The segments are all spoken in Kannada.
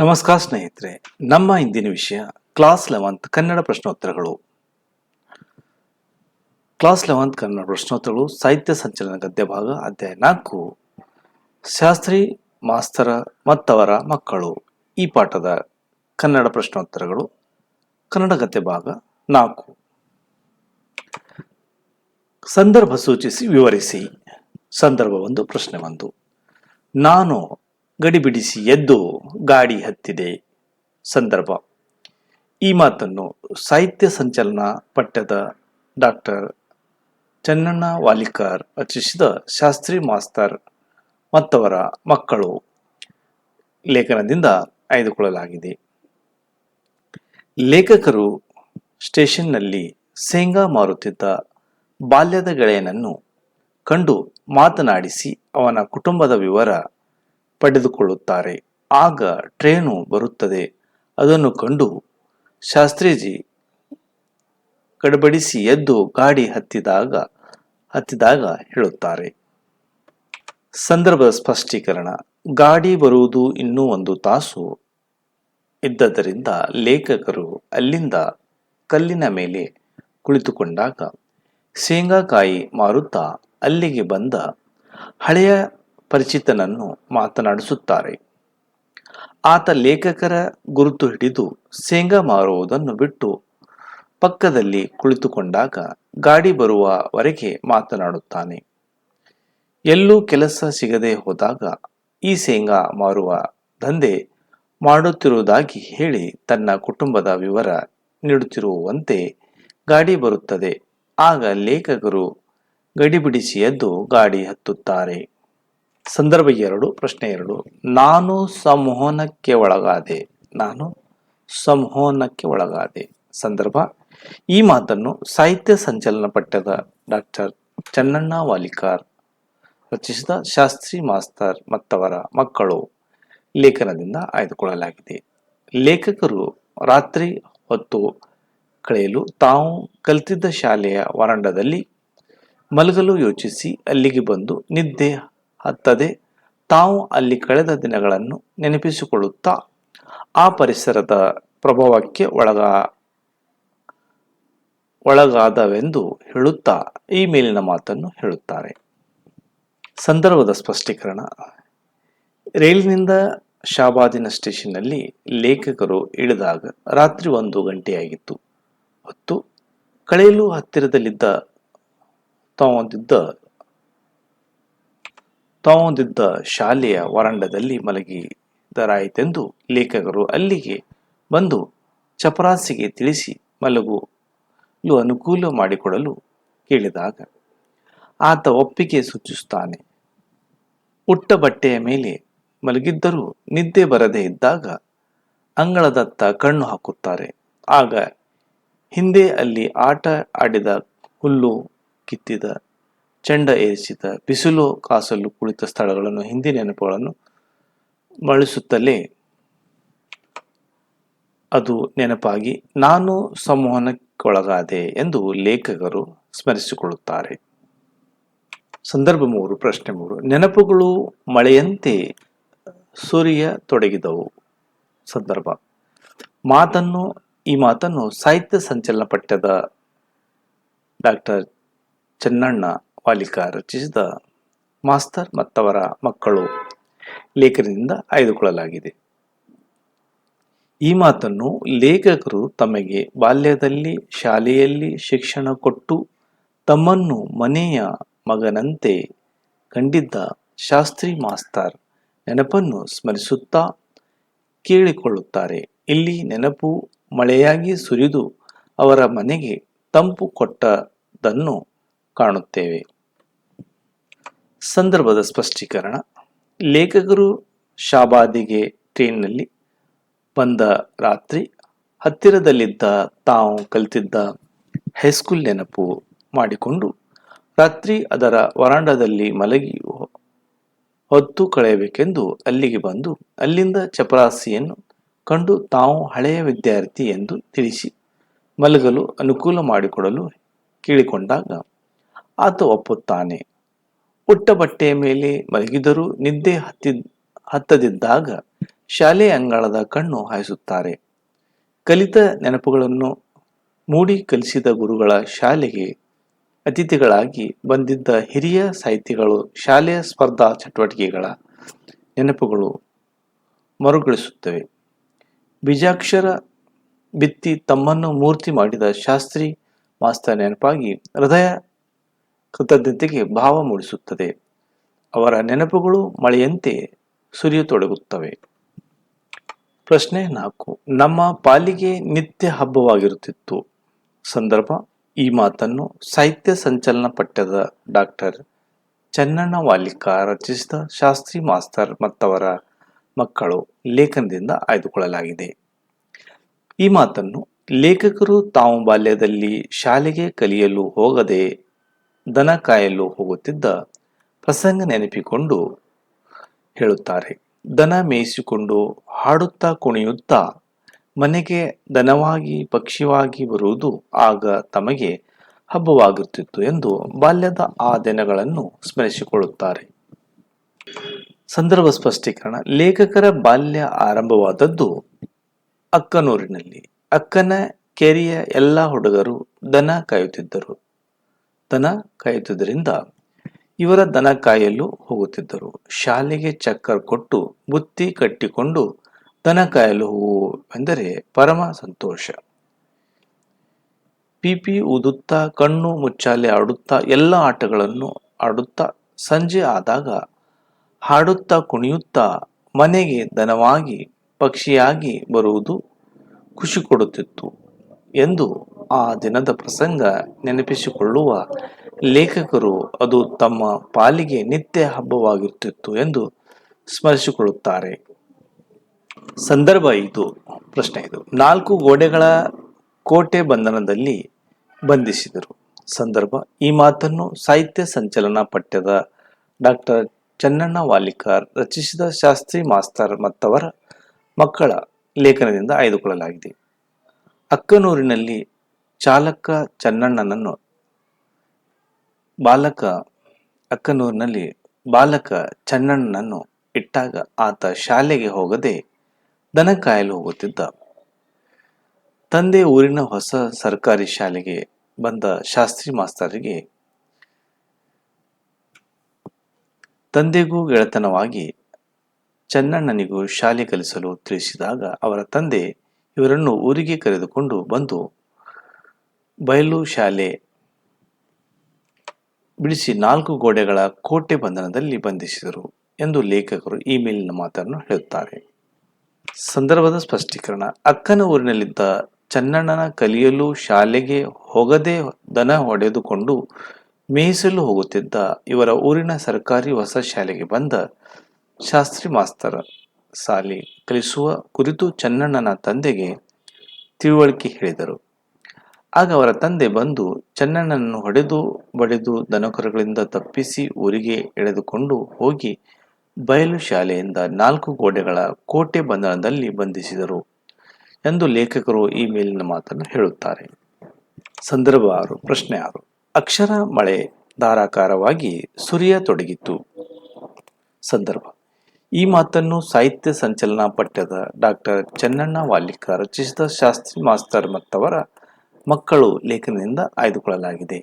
ನಮಸ್ಕಾರ ಸ್ನೇಹಿತರೆ, ನಮ್ಮ ಇಂದಿನ ವಿಷಯ ಕ್ಲಾಸ್ ಲೆವೆಂತ್ ಕನ್ನಡ ಪ್ರಶ್ನೋತ್ತರಗಳು. ಕ್ಲಾಸ್ ಲೆವೆಂತ್ ಕನ್ನಡ ಪ್ರಶ್ನೋತ್ತರಗಳು ಸಾಹಿತ್ಯ ಸಂಚಲನ ಗದ್ಯ ಭಾಗ ಅಧ್ಯಾಯ ನಾಲ್ಕು. ಶಾಸ್ತ್ರಿ, ಮಾಸ್ತರ ಮತ್ತವರ ಮಕ್ಕಳು. ಈ ಪಾಠದ ಕನ್ನಡ ಪ್ರಶ್ನೋತ್ತರಗಳು, ಕನ್ನಡ ಗದ್ಯ ಭಾಗ ನಾಲ್ಕು. ಸಂದರ್ಭ ಸೂಚಿಸಿ ವಿವರಿಸಿ. ಸಂದರ್ಭ ಒಂದು, ಪ್ರಶ್ನೆ ಒಂದು. ನಾನು ಗಡಿ ಬಿಡಿಸಿ ಎದ್ದು ಗಾಡಿ ಹತ್ತಿದೆ. ಸಂದರ್ಭ. ಈ ಮಾತನ್ನು ಸಾಹಿತ್ಯ ಸಂಚಲನ ಪಠ್ಯದ ಡಾಕ್ಟರ್ ಚನ್ನಣ್ಣ ವಾಲಿಕರ್ ರಚಿಸಿದ ಶಾಸ್ತ್ರಿ ಮಾಸ್ತರ್ ಮತ್ತವರ ಮಕ್ಕಳು ಲೇಖನದಿಂದ ಆಯ್ದುಕೊಳ್ಳಲಾಗಿದೆ. ಲೇಖಕರು ಸ್ಟೇಷನ್ನಲ್ಲಿ ಶೇಂಗಾ ಮಾರುತ್ತಿದ್ದ ಬಾಲ್ಯದ ಗೆಳೆಯನನ್ನು ಕಂಡು ಮಾತನಾಡಿಸಿ ಅವನ ಕುಟುಂಬದ ವಿವರ ಪಡೆದುಕೊಳ್ಳುತ್ತಾರೆ. ಆಗ ಟ್ರೇನು ಬರುತ್ತದೆ. ಅದನ್ನು ಕಂಡು ಶಾಸ್ತ್ರೀಜಿ ಗಡಬಡಿಸಿ ಎದ್ದು ಗಾಡಿ ಹತ್ತಿದಾಗ ಹತ್ತಿದಾಗ ಹೇಳುತ್ತಾರೆ, ಸಂದರ್ಭದ ಸ್ಪಷ್ಟೀಕರಣ. ಗಾಡಿ ಬರುವುದು ಇನ್ನೂ ಒಂದು ತಾಸು ಇದ್ದದರಿಂದ ಲೇಖಕರು ಅಲ್ಲಿಂದ ಕಲ್ಲಿನ ಮೇಲೆ ಕುಳಿತುಕೊಂಡಾಗ, ಶೇಂಗಾಕಾಯಿ ಮಾರುತ್ತಾ ಅಲ್ಲಿಗೆ ಬಂದ ಹಳೆಯ ಪರಿಚಿತನನ್ನು ಮಾತನಾಡಿಸುತ್ತಾರೆ. ಆತ ಲೇಖಕರ ಗುರುತು ಹಿಡಿದು ಶೇಂಗಾ ಮಾರುವುದನ್ನು ಬಿಟ್ಟು ಪಕ್ಕದಲ್ಲಿ ಕುಳಿತುಕೊಂಡಾಗ ಗಾಡಿ ಬರುವವರೆಗೆ ಮಾತನಾಡುತ್ತಾನೆ. ಎಲ್ಲೂ ಕೆಲಸ ಸಿಗದೆ ಹೋದಾಗ ಈ ಶೇಂಗಾ ಮಾರುವ ದಂಧೆ ಮಾಡುತ್ತಿರುವುದಾಗಿ ಹೇಳಿ ತನ್ನ ಕುಟುಂಬದ ವಿವರ ನೀಡುತ್ತಿರುವಂತೆ ಗಾಡಿ ಬರುತ್ತದೆ. ಆಗ ಲೇಖಕರು ಗಡಿಬಿಡಿಸಿ ಎದ್ದು ಗಾಡಿ ಹತ್ತುತ್ತಾರೆ. ಸಂದರ್ಭ ಎರಡು, ಪ್ರಶ್ನೆ ಎರಡು. ನಾನು ಸಂವಹನಕ್ಕೆ ಒಳಗಾದೆ. ನಾನು ಸಂವಹನಕ್ಕೆ ಒಳಗಾದೆ. ಸಂದರ್ಭ. ಈ ಮಾತನ್ನು ಸಾಹಿತ್ಯ ಸಂಚಲನ ಪಠ್ಯದ ಡಾಕ್ಟರ್ ಚನ್ನಣ್ಣ ವಾಲಿಕಾರ್, ರಚಿಸಿದ ಶಾಸ್ತ್ರಿ ಮಾಸ್ತರ್ ಮತ್ತವರ ಮಕ್ಕಳು ಲೇಖನದಿಂದ ಆಯ್ದುಕೊಳ್ಳಲಾಗಿದೆ. ಲೇಖಕರು ರಾತ್ರಿ ಹೊತ್ತು ಕಳೆಯಲು ತಾವು ಕಲಿತಿದ್ದ ಶಾಲೆಯ ವರಾಂಡದಲ್ಲಿ ಮಲಗಲು ಯೋಚಿಸಿ ಅಲ್ಲಿಗೆ ಬಂದು ನಿದ್ದೆ ಹತ್ತದೆ. ತಾವು ಅಲ್ಲಿ ಕಳೆದ ದಿನಗಳನ್ನು ನೆನಪಿಸಿಕೊಳ್ಳುತ್ತಾ ಆ ಪರಿಸರದ ಪ್ರಭಾವಕ್ಕೆ ಒಳಗ ಒಳಗಾದವೆಂದು ಹೇಳುತ್ತಾ ಈ ಮೇಲಿನ ಮಾತನ್ನು ಹೇಳುತ್ತಾರೆ. ಸಂದರ್ಭದ ಸ್ಪಷ್ಟೀಕರಣ. ರೈಲಿನಿಂದ ಶಾಬಾದಿನ ಸ್ಟೇಷನ್ನಲ್ಲಿ ಲೇಖಕರು ಇಳಿದಾಗ ರಾತ್ರಿ ಒಂದು ಗಂಟೆಯಾಗಿತ್ತು. ಹೊತ್ತು ಕಳೆಯಲು ಹತ್ತಿರದಲ್ಲಿದ್ದ ತಾವೊಂದಿದ್ದ ತಾವೊಂದಿದ್ದ ಶಾಲೆಯ ವರಂಡದಲ್ಲಿ ಮಲಗಿದರಾಯಿತೆಂದು ಲೇಖಕರು ಅಲ್ಲಿಗೆ ಬಂದು ಚಪರಾಸಿಗೆ ತಿಳಿಸಿ ಮಲಗಲು ಅನುಕೂಲ ಮಾಡಿಕೊಡಲು ಕೇಳಿದಾಗ, ಆತ ಒಪ್ಪಿಗೆ ಸೂಚಿಸುತ್ತಾನೆ. ಉಟ್ಟ ಬಟ್ಟೆಯ ಮೇಲೆ ಮಲಗಿದ್ದರೂ ನಿದ್ದೆ ಬರದೇ ಇದ್ದಾಗ ಅಂಗಳದತ್ತ ಕಣ್ಣು ಹಾಕುತ್ತಾರೆ. ಆಗ ಹಿಂದೆ ಅಲ್ಲಿ ಆಟ ಆಡಿದ ಹುಲ್ಲು ಕಿತ್ತಿದ ಚೆಂಡ ಏರಿಸಿದ ಬಿಸಿಲು ಕಾಸಲು ಕುಳಿತ ಸ್ಥಳಗಳನ್ನು, ಹಿಂದಿ ನೆನಪುಗಳನ್ನು ಬಳಸುತ್ತಲೇ ಅದು ನೆನಪಾಗಿ, ನಾನು ಸಂವಹನಕ್ಕೊಳಗಾದೆ ಎಂದು ಲೇಖಕರು ಸ್ಮರಿಸಿಕೊಳ್ಳುತ್ತಾರೆ. ಸಂದರ್ಭ ಮೂರು, ಪ್ರಶ್ನೆ ಮೂರು. ನೆನಪುಗಳು ಮಳೆಯಂತೆ ಸುರಿಯ ತೊಡಗಿದವು. ಸಂದರ್ಭ. ಮಾತನ್ನು, ಈ ಮಾತನ್ನು ಸಾಹಿತ್ಯ ಸಂಚಲನ ಪಠ್ಯದ ಡಾಕ್ಟರ್ ಚೆನ್ನಣ್ಣ ವಾಲಿಕಾರ್ ರಚಿಸಿದ ಮಾಸ್ತರ್ ಮತ್ತವರ ಮಕ್ಕಳು ಲೇಖನದಿಂದ ಆಯ್ದುಕೊಳ್ಳಲಾಗಿದೆ. ಈ ಮಾತನ್ನು ಲೇಖಕರು ತಮಗೆ ಬಾಲ್ಯದಲ್ಲಿ, ಶಾಲೆಯಲ್ಲಿ ಶಿಕ್ಷಣ ಕೊಟ್ಟು ತಮ್ಮನ್ನು ಮನೆಯ ಮಗನಂತೆ ಕಂಡಿದ್ದ ಶಾಸ್ತ್ರಿ ಮಾಸ್ತರ್ ನೆನಪನ್ನು ಸ್ಮರಿಸುತ್ತಾ ಕೇಳಿಕೊಳ್ಳುತ್ತಾರೆ. ಇಲ್ಲಿ ನೆನಪು ಮಳೆಯಾಗಿ ಸುರಿದು ಅವರ ಮನೆಗೆ ತಂಪು ಕೊಟ್ಟದನ್ನು ಕಾಣುತ್ತೇವೆ. ಸಂದರ್ಭದ ಸ್ಪಷ್ಟೀಕರಣ. ಲೇಖಕರು ಶಾಬಾದಿಗೆ ಟ್ರೈನ್ನಲ್ಲಿ ಬಂದ ರಾತ್ರಿ ಹತ್ತಿರದಲ್ಲಿದ್ದ ತಾವು ಕಲಿತಿದ್ದ ಹೈಸ್ಕೂಲ್ ನೆನಪು ಮಾಡಿಕೊಂಡು ರಾತ್ರಿ ಅದರ ವರಾಂಡದಲ್ಲಿ ಮಲಗಿ ಹೊತ್ತು ಕಳೆಯಬೇಕೆಂದು ಅಲ್ಲಿಗೆ ಬಂದು ಅಲ್ಲಿಂದ ಚಪರಾಸಿಯನ್ನು ಕಂಡು ತಾವು ಹಳೆಯ ವಿದ್ಯಾರ್ಥಿ ಎಂದು ತಿಳಿಸಿ ಮಲಗಲು ಅನುಕೂಲ ಮಾಡಿಕೊಡಲು ಕೇಳಿಕೊಂಡಾಗ, ಆತ ಒಪ್ಪುತ್ತಾನೆ. ಉಟ್ಟ ಬಟ್ಟೆಯ ಮೇಲೆ ಮಲಗಿದರೂ ನಿದ್ದೆ ಹತ್ತಿ, ಹತ್ತದಿದ್ದಾಗ ಶಾಲೆಯ ಅಂಗಳದ ಕಣ್ಣು ಹಾಯಿಸುತ್ತಾರೆ. ಕಲಿತ ನೆನಪುಗಳನ್ನು ಮೂಡಿ ಕಲಿಸಿದ ಗುರುಗಳ ಶಾಲೆಗೆ ಅತಿಥಿಗಳಾಗಿ ಬಂದಿದ್ದ ಹಿರಿಯ ಸಾಹಿತಿಗಳು, ಶಾಲೆಯ ಸ್ಪರ್ಧಾ ಚಟುವಟಿಕೆಗಳ ನೆನಪುಗಳು ಮರುಗಳಿಸುತ್ತವೆ ಬಿಜಾಕ್ಷರ ಬಿತ್ತಿ ತಮ್ಮನ್ನು ಮೂರ್ತಿ ಮಾಡಿದ ಶಾಸ್ತ್ರಿ ಮಾಸ್ತರ್ ನೆನಪಾಗಿ ಹೃದಯ ಕೃತಜ್ಞತೆಗೆ ಭಾವ ಮೂಡಿಸುತ್ತದೆ. ಅವರ ನೆನಪುಗಳು ಮಳೆಯಂತೆ ಸುರಿಯತೊಡಗುತ್ತವೆ. ಪ್ರಶ್ನೆ ನಾಲ್ಕು. ನಮ್ಮ ಪಾಲಿಗೆ ನಿತ್ಯ ಹಬ್ಬವಾಗಿರುತ್ತಿತ್ತು. ಸಂದರ್ಭ, ಈ ಮಾತನ್ನು ಸಾಹಿತ್ಯ ಸಂಚಲನ ಪಠ್ಯದ ಡಾಕ್ಟರ್ ಚನ್ನಣ್ಣ ವಾಲಿಕ ರಚಿಸಿದ ಶಾಸ್ತ್ರಿ ಮಾಸ್ತರ್ ಮತ್ತವರ ಮಕ್ಕಳು ಲೇಖನದಿಂದ ಆಯ್ದುಕೊಳ್ಳಲಾಗಿದೆ. ಈ ಮಾತನ್ನು ಲೇಖಕರು ತಾವು ಬಾಲ್ಯದಲ್ಲಿ ಶಾಲೆಗೆ ಕಲಿಯಲು ಹೋಗದೆ ದನ ಕಾಯಲು ಹೋಗುತ್ತಿದ್ದ ಪ್ರಸಂಗ ನೆನಪಿಕೊಂಡು ಹೇಳುತ್ತಾರೆ. ದನ ಮೇಯಿಸಿಕೊಂಡು ಹಾಡುತ್ತಾ ಕುಣಿಯುತ್ತಾ ಮನೆಗೆ ದನವಾಗಿ, ಪಕ್ಷಿವಾಗಿ ಬರುವುದು ಆಗ ತಮಗೆ ಹಬ್ಬವಾಗುತ್ತಿತ್ತು ಎಂದು ಬಾಲ್ಯದ ಆ ದಿನಗಳನ್ನು ಸ್ಮರಿಸಿಕೊಳ್ಳುತ್ತಾರೆ. ಸಂದರ್ಭ ಸ್ಪಷ್ಟೀಕರಣ. ಲೇಖಕರ ಬಾಲ್ಯ ಆರಂಭವಾದದ್ದು ಅಕ್ಕನೂರಿನಲ್ಲಿ. ಅಕ್ಕನ ಕೆರೆಯ ಎಲ್ಲ ಹುಡುಗರು ದನ ಕಾಯುತ್ತಿದ್ದರು. ದನ ಕಾಯುತ್ತಿದ್ದರಿಂದ ಇವರ ದನ ಕಾಯಲು ಹೋಗುತ್ತಿದ್ದರು. ಶಾಲೆಗೆ ಚಕ್ಕರ್ ಕೊಟ್ಟು ಬುತ್ತಿ ಕಟ್ಟಿಕೊಂಡು ದನ ಕಾಯಲು ಹೋಗುವೆಂದರೆ ಪರಮ ಸಂತೋಷ. ಪಿಪಿ ಉದುತ್ತಾ ಕಣ್ಣು ಮುಚ್ಚಾಲೆ ಆಡುತ್ತಾ, ಎಲ್ಲ ಆಟಗಳನ್ನು ಆಡುತ್ತಾ, ಸಂಜೆ ಆದಾಗ ಹಾಡುತ್ತಾ, ಕುಣಿಯುತ್ತಾ, ಮನೆಗೆ ದನವಾಗಿ, ಪಕ್ಷಿಯಾಗಿ ಬರುವುದು ಖುಷಿ ಕೊಡುತ್ತಿತ್ತು. ಎಂದು ಆ ದಿನದ ಪ್ರಸಂಗ ನೆನಪಿಸಿಕೊಳ್ಳುವ ಲೇಖಕರು, ಅದು ತಮ್ಮ ಪಾಲಿಗೆ ನಿತ್ಯ ಹಬ್ಬವಾಗಿರುತ್ತಿತ್ತು ಎಂದು ಸ್ಮರಿಸಿಕೊಳ್ಳುತ್ತಾರೆ. ಸಂದರ್ಭ ಇದು ಪ್ರಶ್ನೆ ಇದು ನಾಲ್ಕು ಗೋಡೆಗಳ ಕೋಟೆ ಬಂಧನದಲ್ಲಿ ಬಂಧಿಸಿದರು. ಸಂದರ್ಭ, ಈ ಮಾತನ್ನು ಸಾಹಿತ್ಯ ಸಂಚಲನ ಪಠ್ಯದ ಡಾಕ್ಟರ್ ಚನ್ನಣ್ಣ ವಾಲಿಕಾರ್ ರಚಿಸಿದ ಶಾಸ್ತ್ರಿ ಮಾಸ್ತರ್ ಮತ್ತವರ ಮಕ್ಕಳ ಲೇಖನದಿಂದ ಆಯ್ದುಕೊಳ್ಳಲಾಗಿದೆ. ಅಕ್ಕನೂರಿನಲ್ಲಿ ಚಾಲಕ ಚನ್ನಣ್ಣನನ್ನು ಬಾಲಕ ಅಕ್ಕನೂರಿನಲ್ಲಿ ಬಾಲಕ ಚನ್ನಣ್ಣನನ್ನು ಇಟ್ಟಾಗ ಆತ ಶಾಲೆಗೆ ಹೋಗದೆ ದನ ಕಾಯಲು ಹೋಗುತ್ತಿದ್ದ. ತಂದೆ ಊರಿನ ಹೊಸ ಸರ್ಕಾರಿ ಶಾಲೆಗೆ ಬಂದ ಶಾಸ್ತ್ರಿ ಮಾಸ್ತರಿಗೆ ತಂದೆಗೂ ಗೆಳೆತನವಾಗಿ ಚನ್ನಣ್ಣನಿಗೂ ಶಾಲೆ ಕಲಿಸಲು ತಿಳಿಸಿದಾಗ ಅವರ ತಂದೆ ಇವರನ್ನು ಊರಿಗೆ ಕರೆದುಕೊಂಡು ಬಂದು ಬಯಲು ಶಾಲೆ ಬಿಡಿಸಿ ನಾಲ್ಕು ಗೋಡೆಗಳ ಕೋಟೆ ಬಂಧನದಲ್ಲಿ ಬಂಧಿಸಿದರು ಎಂದು ಲೇಖಕರು ಈ ಮೇಲಿನ ಮಾತನ್ನು ಹೇಳುತ್ತಾರೆ. ಸಂದರ್ಭದ ಸ್ಪಷ್ಟೀಕರಣ. ಅಕ್ಕನ ಊರಿನಲ್ಲಿದ್ದ ಚನ್ನಣ್ಣನ ಕಲಿಯಲು ಶಾಲೆಗೆ ಹೋಗದೆ ದನ ಹೊಡೆದುಕೊಂಡು ಮೇಯಿಸಲು ಹೋಗುತ್ತಿದ್ದ ಇವರ ಊರಿನ ಸರ್ಕಾರಿ ಹೊಸ ಶಾಲೆಗೆ ಬಂದ ಶಾಸ್ತ್ರಿ ಮಾಸ್ತರ ಸಾಲಿ ಕಲಿಸುವ ಕುರಿತು ಚನ್ನಣ್ಣನ ತಂದೆಗೆ ತಿಳುವಳಿಕೆ ಹೇಳಿದರು. ಆಗ ಅವರ ತಂದೆ ಬಂದು ಚನ್ನಣ್ಣನನ್ನು ಹೊಡೆದು ಬಡಿದು ದನಕರುಗಳಿಂದ ತಪ್ಪಿಸಿ ಊರಿಗೆ ಎಳೆದುಕೊಂಡು ಹೋಗಿ ಬಯಲು ಶಾಲೆಯಿಂದ ನಾಲ್ಕು ಗೋಡೆಗಳ ಕೋಟೆ ಬಂಧನದಲ್ಲಿ ಬಂಧಿಸಿದರು ಎಂದು ಲೇಖಕರು ಈ ಮೇಲಿನ ಮಾತನ್ನು ಹೇಳುತ್ತಾರೆ. ಸಂದರ್ಭ ಆರು, ಪ್ರಶ್ನೆ ಆರು. ಅಕ್ಷರ ಮಳೆ ಧಾರಾಕಾರವಾಗಿ ಸುರಿಯತೊಡಗಿತು ಸಂದರ್ಭ ಈ ಮಾತನ್ನು ಸಾಹಿತ್ಯ ಸಂಚಲನ ಪಠ್ಯದ ಡಾಕ್ಟರ್ ಚನ್ನಣ್ಣ ವಾಲಿಕ ರಚಿಸಿದ ಶಾಸ್ತ್ರಿ ಮಾಸ್ತರ್ ಮತ್ತವರ ಮಕ್ಕಳು ಲೇಖನದಿಂದ ಆಯ್ದುಕೊಳ್ಳಲಾಗಿದೆ.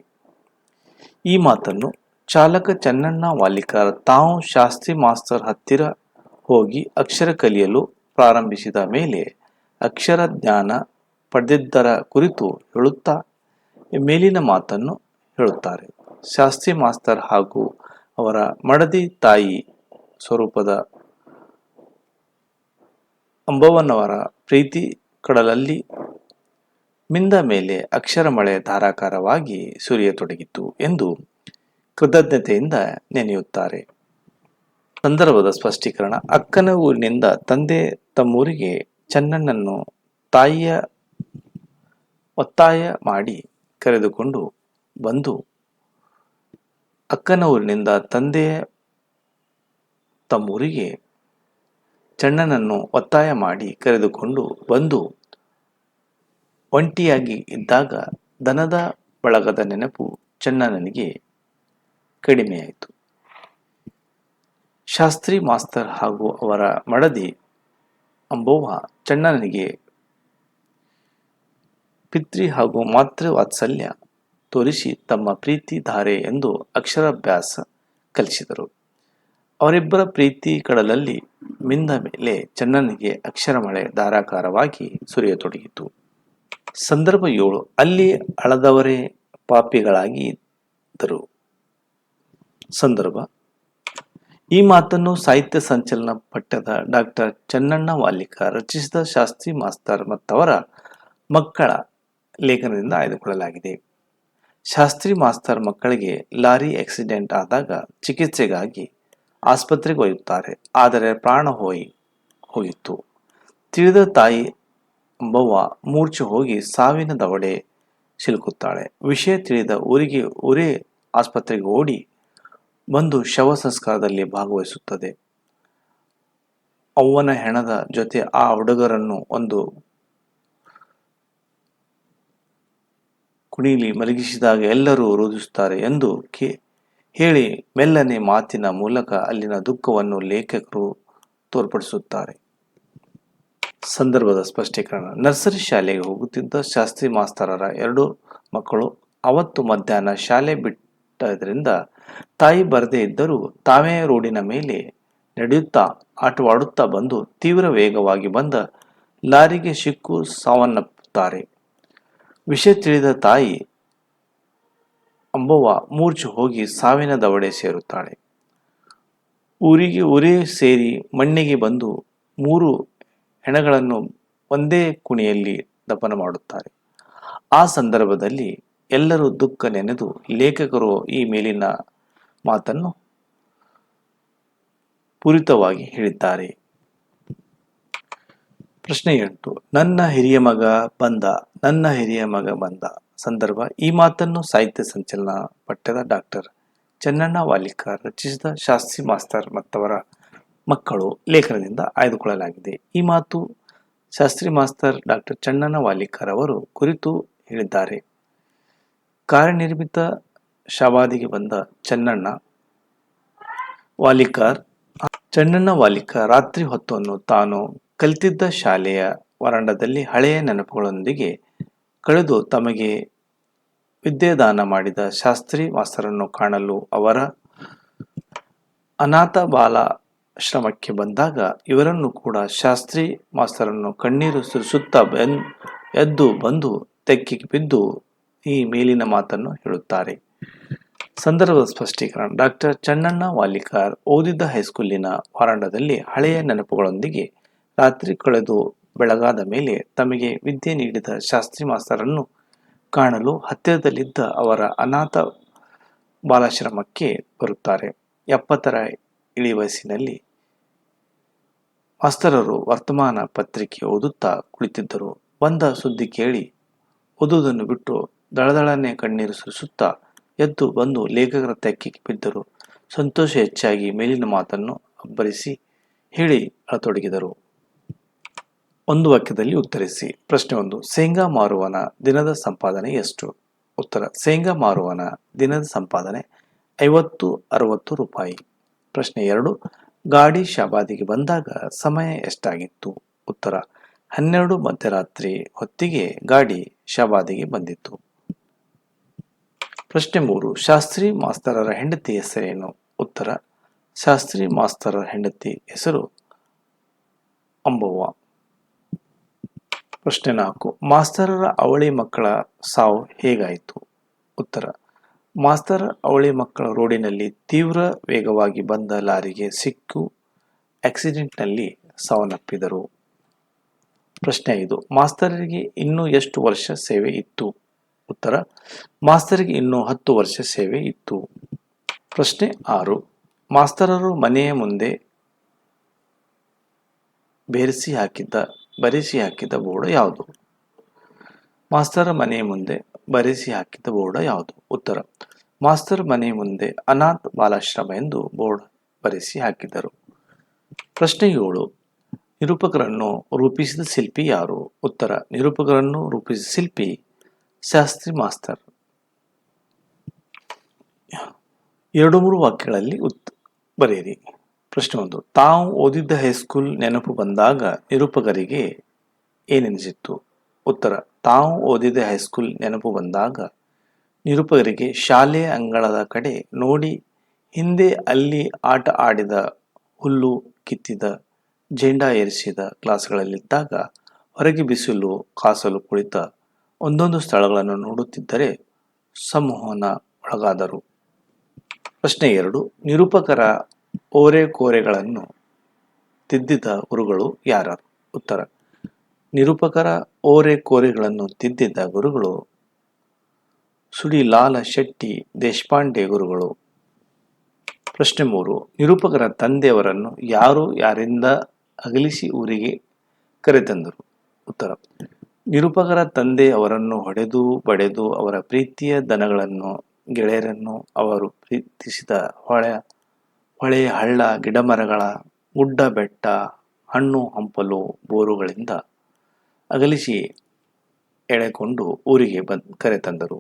ಈ ಮಾತನ್ನು ಚಾಲಕ ಚನ್ನಣ್ಣ ವಾಲಿಕರ್ ತಾವು ಶಾಸ್ತ್ರಿ ಮಾಸ್ತರ್ ಹತ್ತಿರ ಹೋಗಿ ಅಕ್ಷರ ಕಲಿಯಲು ಪ್ರಾರಂಭಿಸಿದ ಮೇಲೆ ಅಕ್ಷರ ಜ್ಞಾನ ಪಡೆದಿದ್ದರ ಕುರಿತು ಹೇಳುತ್ತಾ ಮೇಲಿನ ಮಾತನ್ನು ಹೇಳುತ್ತಾರೆ. ಶಾಸ್ತ್ರಿ ಮಾಸ್ತರ್ ಹಾಗೂ ಅವರ ಮಡದಿ ತಾಯಿ ಸ್ವರೂಪದ ಅಂಬವ್ವನವರ ಪ್ರೀತಿ ಕಡಲಲ್ಲಿ ಮಿಂದ ಮೇಲೆ ಅಕ್ಷರ ಮಳೆ ಧಾರಾಕಾರವಾಗಿ ಸುರಿಯತೊಡಗಿತು ಎಂದು ಕೃತಜ್ಞತೆಯಿಂದ ನೆನೆಯುತ್ತಾರೆ. ಸಂದರ್ಭದ ಸ್ಪಷ್ಟೀಕರಣ, ಅಕ್ಕನ ಊರಿನಿಂದ ತಂದೆ ತಮ್ಮೂರಿಗೆ ಚನ್ನಣ್ಣನ್ನು ತಾಯಿಯ ಒತ್ತಾಯ ಮಾಡಿ ಕರೆದುಕೊಂಡು ಬಂದು, ಅಕ್ಕನ ಊರಿನಿಂದ ತಂದೆಯ ತಮ್ಮೂರಿಗೆ ಚಣ್ಣನನ್ನು ಒತ್ತಾಯ ಮಾಡಿ ಕರೆದುಕೊಂಡು ಬಂದು ಒಂಟಿಯಾಗಿ ಇದ್ದಾಗ ದನದ ಬಳಗದ ನೆನಪು ಚಣ್ಣನಿಗೆ ಕಡಿಮೆಯಾಯಿತು. ಶಾಸ್ತ್ರಿ ಮಾಸ್ತರ್ ಹಾಗೂ ಅವರ ಮಡದಿ ಅಂಬೋವ ಚಣ್ಣನಿಗೆ ಪಿತೃ ಹಾಗೂ ಮಾತೃ ವಾತ್ಸಲ್ಯ ತೋರಿಸಿ ತಮ್ಮ ಪ್ರೀತಿ ಧಾರೆ ಎಂದು ಅಕ್ಷರಾಭ್ಯಾಸ ಕಲಿಸಿದರು. ಅವರಿಬ್ಬರ ಪ್ರೀತಿ ಕಡಲಲ್ಲಿ ಮಿಂದ ಮೇಲೆ ಚನ್ನನಿಗೆ ಅಕ್ಷರ ಮಳೆ ಧಾರಾಕಾರವಾಗಿ ಸುರಿಯತೊಡಗಿತು. ಸಂದರ್ಭ ಏಳು, ಅಲ್ಲಿ ಅಳದವರೇ ಪಾಪಿಗಳಾಗಿದ್ದರು. ಸಂದರ್ಭ, ಈ ಮಾತನ್ನು ಸಾಹಿತ್ಯ ಸಂಚಲನ ಪಠ್ಯದ ಡಾಕ್ಟರ್ ಚನ್ನಣ್ಣ ವಾಲಿಕ ರಚಿಸಿದ ಶಾಸ್ತ್ರಿ ಮಾಸ್ತರ್ ಮತ್ತವರ ಮಕ್ಕಳ ಲೇಖನದಿಂದ ಆಯ್ದುಕೊಳ್ಳಲಾಗಿದೆ. ಶಾಸ್ತ್ರಿ ಮಾಸ್ತರ್ ಮಕ್ಕಳಿಗೆ ಲಾರಿ ಆಕ್ಸಿಡೆಂಟ್ ಆದಾಗ ಚಿಕಿತ್ಸೆಗಾಗಿ ಆಸ್ಪತ್ರೆಗೆ ಒಯ್ಯುತ್ತಾರೆ. ಆದರೆ ಪ್ರಾಣ ಹೋಯಿ, ಹೋಯಿತು. ತಿಳಿದ ತಾಯಿ ಅಂಬವ್ವ ಮೂರ್ಛೆ ಹೋಗಿ ಸಾವಿನ ದವಡೆ ಸಿಲುಕುತ್ತಾಳೆ. ವಿಷಯ ತಿಳಿದ ಊರಿಗೆ, ಊರೇ ಆಸ್ಪತ್ರೆಗೆ ಓಡಿ ಬಂದು ಶವ ಸಂಸ್ಕಾರದಲ್ಲಿ ಭಾಗವಹಿಸುತ್ತದೆ. ಅವ್ವನ ಹೆಣದ ಜೊತೆ ಆ ಹುಡುಗರನ್ನು ಒಂದು ಕುಣಿಲಿ ಮಲಗಿಸಿದಾಗ ಎಲ್ಲರೂ ರೋಧಿಸುತ್ತಾರೆ ಎಂದು ಕೇ. ಹೇಳಿ ಮೆಲ್ಲನೆ ಮಾತಿನ ಮೂಲಕ ಅಲ್ಲಿನ ದುಃಖವನ್ನು ಲೇಖಕರು ತೋರ್ಪಡಿಸುತ್ತಾರೆ. ಸಂದರ್ಭದ ಸ್ಪಷ್ಟೀಕರಣ. ನರ್ಸರಿ ಶಾಲೆಗೆ ಹೋಗುತ್ತಿದ್ದ ಶಾಸ್ತ್ರಿ ಮಾಸ್ತರರ ಎರಡು ಮಕ್ಕಳು ಅವತ್ತು ಮಧ್ಯಾಹ್ನ ಶಾಲೆ ಬಿಟ್ಟದ್ರಿಂದ ತಾಯಿ ಬರದೇ ಇದ್ದರೂ ತಾವೇ ರೋಡಿನ ಮೇಲೆ ನಡೆಯುತ್ತಾ ಆಟವಾಡುತ್ತಾ ಬಂದು ತೀವ್ರ ವೇಗವಾಗಿ ಬಂದ ಲಾರಿಗೆ ಸಿಕ್ಕು ಸಾವನ್ನಪ್ಪುತ್ತಾರೆ. ವಿಷಯ ತಿಳಿದ ತಾಯಿ ಅಂಬವ್ವ ಮೂರ್ಛೆ ಹೋಗಿ ಸಾವಿನ ದವಡೆ ಸೇರುತ್ತಾಳೆ. ಊರಿಗೆ ಊರೇ ಸೇರಿ ಮಣ್ಣಿಗೆ ಬಂದು ಮೂರು ಹೆಣಗಳನ್ನು ಒಂದೇ ಕುಣಿಯಲ್ಲಿ ದಪನ ಮಾಡುತ್ತಾರೆ. ಆ ಸಂದರ್ಭದಲ್ಲಿ ಎಲ್ಲರೂ ದುಃಖ ನೆನೆದು ಲೇಖಕರು ಈ ಮೇಲಿನ ಮಾತನ್ನು ಪೂರಿತವಾಗಿ ಹೇಳಿದ್ದಾರೆ. ಪ್ರಶ್ನೆ ಎಂಟು, ನನ್ನ ಹಿರಿಯ ಮಗ ಬಂದ, ನನ್ನ ಹಿರಿಯ ಮಗ ಬಂದ. ಸಂದರ್ಭ. ಈ ಮಾತನ್ನು ಸಾಹಿತ್ಯ ಸಂಚಲನ ಪಠ್ಯದ ಡಾಕ್ಟರ್ ಚನ್ನಣ್ಣ ವಾಲಿಕರ್ ರಚಿಸಿದ ಶಾಸ್ತ್ರಿ ಮಾಸ್ತರ್ ಮತ್ತವರ ಮಕ್ಕಳು ಲೇಖನದಿಂದ ಆಯ್ದುಕೊಳ್ಳಲಾಗಿದೆ. ಈ ಮಾತು ಶಾಸ್ತ್ರಿ ಮಾಸ್ತರ್ ಡಾಕ್ಟರ್ ಚನ್ನಣ್ಣ ವಾಲಿಕರ್ ಅವರು ಕುರಿತು ಹೇಳಿದ್ದಾರೆ. ಕಾರ್ಯನಿರ್ಮಿತ ಶವಾದಿಗೆ ಬಂದ ಚನ್ನಣ್ಣ ವಾಲಿಕಾರ್, ಚನ್ನಣ್ಣ ವಾಲಿಕ ರಾತ್ರಿ ಹೊತ್ತನ್ನು ತಾನು ಕಲಿತಿದ್ದ ಶಾಲೆಯ ವರಾಂಡದಲ್ಲಿ ಹಳೆಯ ನೆನಪುಗಳೊಂದಿಗೆ ಕಳೆದು ತಮಗೆ ವಿದ್ಯಾದಾನ ಮಾಡಿದ ಶಾಸ್ತ್ರಿ ಮಾಸ್ತರನ್ನು ಕಾಣಲು ಅವರ ಅನಾಥ ಬಾಲಾಶ್ರಮಕ್ಕೆ ಬಂದಾಗ ಇವರನ್ನು ಕೂಡ ಶಾಸ್ತ್ರಿ ಮಾಸ್ತರನ್ನು ಕಣ್ಣೀರು ಸುರಿಸುತ್ತಾ ಬೆನ್, ಎದ್ದು ಬಂದು ತೆಕ್ಕಿ ಬಿದ್ದು ಈ ಮೇಲಿನ ಮಾತನ್ನು ಹೇಳುತ್ತಾರೆ. ಸಂದರ್ಭ ಸ್ಪಷ್ಟೀಕರಣ. ಡಾಕ್ಟರ್ ಚನ್ನಣ್ಣ ವಾಲಿಕಾರ್ ಓದಿದ್ದ ಹೈಸ್ಕೂಲಿನ ವಾರಾಂಡದಲ್ಲಿ ಹಳೆಯ ನೆನಪುಗಳೊಂದಿಗೆ ರಾತ್ರಿ ಕಳೆದು ಬೆಳಗಾದ ಮೇಲೆ ತಮಗೆ ವಿದ್ಯೆ ನೀಡಿದ ಶಾಸ್ತ್ರಿ ಮಾಸ್ತರನ್ನು ಕಾಣಲು ಹತ್ತಿರದಲ್ಲಿದ್ದ ಅವರ ಅನಾಥ ಬಾಲಾಶ್ರಮಕ್ಕೆ ಬರುತ್ತಾರೆ. ಎಪ್ಪತ್ತರ ಇಳಿ ವಯಸ್ಸಿನಲ್ಲಿ ಮಾಸ್ತರರು ವರ್ತಮಾನ ಪತ್ರಿಕೆ ಓದುತ್ತಾ ಕುಳಿತಿದ್ದರು. ಬಂದ ಸುದ್ದಿ ಕೇಳಿ ಓದುವುದನ್ನು ಬಿಟ್ಟು ದಳದಳನೆ ಕಣ್ಣೀರು ಸುರಿಸುತ್ತಾ ಎದ್ದು ಬಂದು ಲೇಖಕರ ತೆಕ್ಕಿ ಬಿದ್ದರು. ಸಂತೋಷ ಹೆಚ್ಚಾಗಿ ಮೇಲಿನ ಮಾತನ್ನು ಅಬ್ಬರಿಸಿ ಹೇಳಿ ಅಳತೊಡಗಿದರು. ಒಂದು ವಾಕ್ಯದಲ್ಲಿ ಉತ್ತರಿಸಿ. ಪ್ರಶ್ನೆ ಒಂದು ಶೇಂಗಾ ಮಾರುವನ ದಿನದ ಸಂಪಾದನೆ ಎಷ್ಟು? ಉತ್ತರ ಶೇಂಗಾ ಮಾರುವನ ದಿನದ ಸಂಪಾದನೆ ಐವತ್ತು ಅರವತ್ತು ರೂಪಾಯಿ. ಪ್ರಶ್ನೆ ಎರಡು, ಗಾಡಿ ಶಾಬಾದಿಗೆ ಬಂದಾಗ ಸಮಯ ಎಷ್ಟಾಗಿತ್ತು? ಉತ್ತರ, ಹನ್ನೆರಡು ಮಧ್ಯರಾತ್ರಿ ಹೊತ್ತಿಗೆ ಗಾಡಿ ಶಾಬಾದಿಗೆ ಬಂದಿತ್ತು. ಪ್ರಶ್ನೆ ಮೂರು, ಶಾಸ್ತ್ರಿ ಮಾಸ್ತರರ ಹೆಂಡತಿ ಹೆಸರೇನು? ಉತ್ತರ, ಶಾಸ್ತ್ರಿ ಮಾಸ್ತರರ ಹೆಂಡತಿ ಹೆಸರು ಅಂಬವ್ವ. ಪ್ರಶ್ನೆ ನಾಲ್ಕು. ಮಾಸ್ತರರ ಅವಳಿ ಮಕ್ಕಳ ಸಾವು ಹೇಗಾಯಿತು? ಉತ್ತರ. ಮಾಸ್ತರ ಅವಳಿ ಮಕ್ಕಳ ರೋಡಿನಲ್ಲಿ ತೀವ್ರ ವೇಗವಾಗಿ ಬಂದ ಲಾರಿಗೆ ಸಿಕ್ಕು ಆಕ್ಸಿಡೆಂಟ್ನಲ್ಲಿ ಸಾವನ್ನಪ್ಪಿದರು. ಪ್ರಶ್ನೆ ಐದು. ಮಾಸ್ತರರಿಗೆ ಇನ್ನೂ ಎಷ್ಟು ವರ್ಷ ಸೇವೆ ಇತ್ತು? ಉತ್ತರ. ಮಾಸ್ತರಿಗೆ ಇನ್ನೂ ಹತ್ತು ವರ್ಷ ಸೇವೆ ಇತ್ತು. ಪ್ರಶ್ನೆ ಆರು. ಮಾಸ್ತರರು ಮನೆಯ ಮುಂದೆ ಬೇರಿಸಿ ಹಾಕಿದ್ದ ಬರೆಸಿ ಹಾಕಿದ ಬೋರ್ಡ್ ಯಾವುದು? ಮಾಸ್ತರ ಮನೆ ಮುಂದೆ ಬರೆಸಿ ಹಾಕಿದ ಬೋರ್ಡ್ ಯಾವುದು? ಉತ್ತರ, ಮಾಸ್ತರ್ ಮನೆ ಮುಂದೆ ಅನಾಥ ಬಾಲಾಶ್ರಮ ಎಂದು ಬೋರ್ಡ್ ಬರೆಸಿ ಹಾಕಿದರು ಪ್ರಶ್ನೆ ಏಳು, ನಿರೂಪಕರನ್ನು ರೂಪಿಸಿದ ಶಿಲ್ಪಿ ಯಾರು? ಉತ್ತರ, ನಿರೂಪಕರನ್ನು ರೂಪಿಸಿದ ಶಿಲ್ಪಿ ಶಾಸ್ತ್ರಿ ಮಾಸ್ತರ್. ಎರಡು ಮೂರು ವಾಕ್ಯಗಳಲ್ಲಿ ಉತ್, ಬರೆಯಿರಿ. ಪ್ರಶ್ನೆ ಒಂದು. ತಾವು ಓದಿದ್ದ ಹೈಸ್ಕೂಲ್ ನೆನಪು ಬಂದಾಗ ನಿರೂಪಕರಿಗೆ ಏನೆನಿಸಿತ್ತು? ಉತ್ತರ, ತಾವು ಓದಿದ ಹೈಸ್ಕೂಲ್ ನೆನಪು ಬಂದಾಗ ನಿರೂಪಕರಿಗೆ ಶಾಲೆಯ ಅಂಗಳದ ಕಡೆ ನೋಡಿ ಹಿಂದೆ ಅಲ್ಲಿ ಆಟ ಆಡಿದ, ಹುಲ್ಲು ಕಿತ್ತಿದ, ಜೆಂಡಾ ಏರಿಸಿದ ಕ್ಲಾಸ್ಗಳಲ್ಲಿದ್ದಾಗ ಹೊರಗೆ ಬಿಸಿಲು, ಕಾಸಲು ಕುಳಿತ ಒಂದೊಂದು ಸ್ಥಳಗಳನ್ನು ನೋಡುತ್ತಿದ್ದರೆ ಸಂಮೋಹನ ಒಳಗಾದರು. ಪ್ರಶ್ನೆ ಎರಡು. ನಿರೂಪಕರ ಓರೆಕೋರೆಗಳನ್ನು ತಿದ್ದಿದ ಗುರುಗಳು ಯಾರು? ಉತ್ತರ. ನಿರೂಪಕರ ಓರೆಕೋರೆಗಳನ್ನು ತಿದ್ದಿದ ಗುರುಗಳು ಸುಡಿಲಾಲ ಶೆಟ್ಟಿ ದೇಶಪಾಂಡೆ ಗುರುಗಳು. ಪ್ರಶ್ನೆ ಮೂರು. ನಿರೂಪಕರ ತಂದೆಯವರನ್ನು ಯಾರು ಯಾರಿಂದ ಅಗಲಿಸಿ ಊರಿಗೆ ಕರೆತಂದರು? ಉತ್ತರ. ನಿರೂಪಕರ ತಂದೆ ಅವರನ್ನು ಹೊಡೆದು ಬಡೆದು ಅವರ ಪ್ರೀತಿಯ ದನಗಳನ್ನು ಗೆಳೆಯರನ್ನು ಅವರು ಪ್ರೀತಿಸಿದ ಹೊಳೆ ಹೊಳೆ, ಹಳ್ಳ, ಗಿಡಮರಗಳ, ಗುಡ್ಡ, ಬೆಟ್ಟ, ಹಣ್ಣು, ಹಂಪಲು, ಬೋರುಗಳಿಂದ ಅಗಲಿಸಿ ಎಳೆಕೊಂಡು ಊರಿಗೆ ಬಂದ್ ಕರೆತಂದರು